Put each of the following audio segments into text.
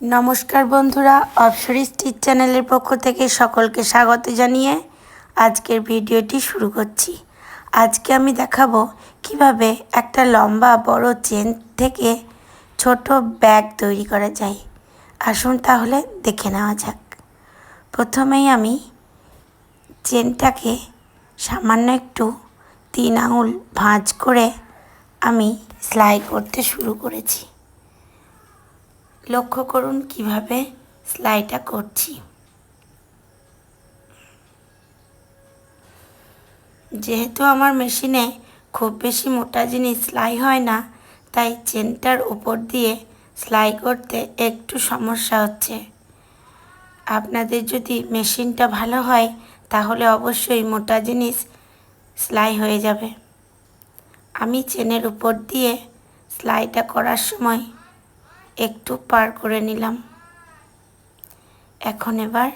নমস্কার বন্ধুরা অপসরি স্টিচ চ্যানেলের পক্ষ থেকে সকলকে স্বাগত জানিয়ে আজকের ভিডিওটি শুরু করছি। আজকে আমি দেখাবো কীভাবে একটা লম্বা বড় চেন থেকে ছোট ব্যাগ তৈরি করা যায়। আসুন তাহলে দেখে নেওয়া যাক। প্রথমেই আমি চেনটাকে সামান্য একটু তিন আঙুল ভাঁজ করে আমি সেলাই করতে শুরু করেছি। লক্ষ্য করুন কীভাবে সেলাইটা করছি। যেহেতু আমার মেশিনে খুব বেশি মোটা জিনিস সেলাই হয় না, তাই চেনটার উপর দিয়ে সেলাই করতে একটু সমস্যা হচ্ছে। আপনাদের যদি মেশিনটা ভালো হয়, তাহলে অবশ্যই মোটা জিনিস সেলাই হয়ে যাবে। আমি চেনের উপর দিয়ে সেলাইটা করার সময় একটু পার করে নিলাম। এখন এবার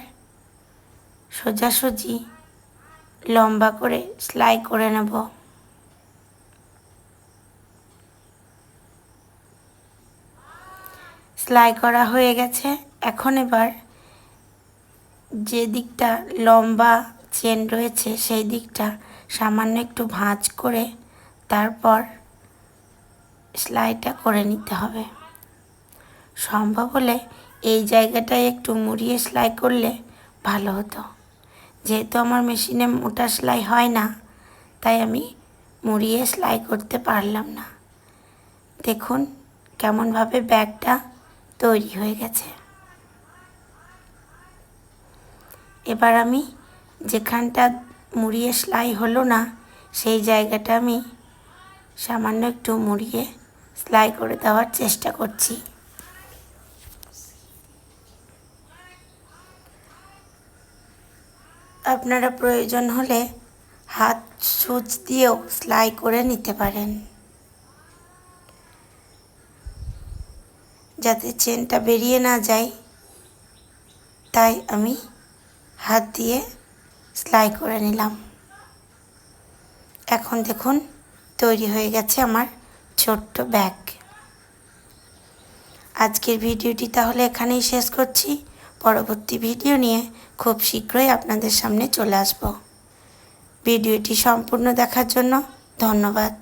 সোজাসুজি লম্বা করে সেলাই করে নেব। সেলাই করা হয়ে গেছে। এখন এবার যে দিকটা লম্বা চেন রয়েছে, সেই দিকটা সামান্য একটু ভাঁজ করে তারপর সেলাইটা করে নিতে হবে। সম্ভব হলে এই জায়গাটায় একটু মুড়িয়ে সেলাই করলে ভালো হতো। যেহেতু আমার মেশিনে মোটা সেলাই হয় না, তাই আমি মুড়িয়ে সেলাই করতে পারলাম না। দেখুন কেমনভাবে ব্যাগটা তৈরি হয়ে গেছে। এবার আমি যেখানটা মুড়িয়ে সেলাই হলো না, সেই জায়গাটা আমি সামান্য একটু মুড়িয়ে সেলাই করে দেওয়ার চেষ্টা করছি। আপনারা প্রয়োজন হলে হাত সুচ দিয়েও সেলাই করে নিতে পারেন। যাতে চেনটা বেরিয়ে না যায়, তাই আমি হাত দিয়ে সেলাই করে নিলাম। এখন দেখুন, তৈরি হয়ে গেছে আমার ছোট্ট ব্যাগ। আজকের ভিডিওটি তাহলে এখানেই শেষ করছি। পরবর্তী ভিডিও নিয়ে খুব শীঘ্রই আপনাদের সামনে চলে আসব। ভিডিওটি সম্পূর্ণ দেখার জন্য ধন্যবাদ।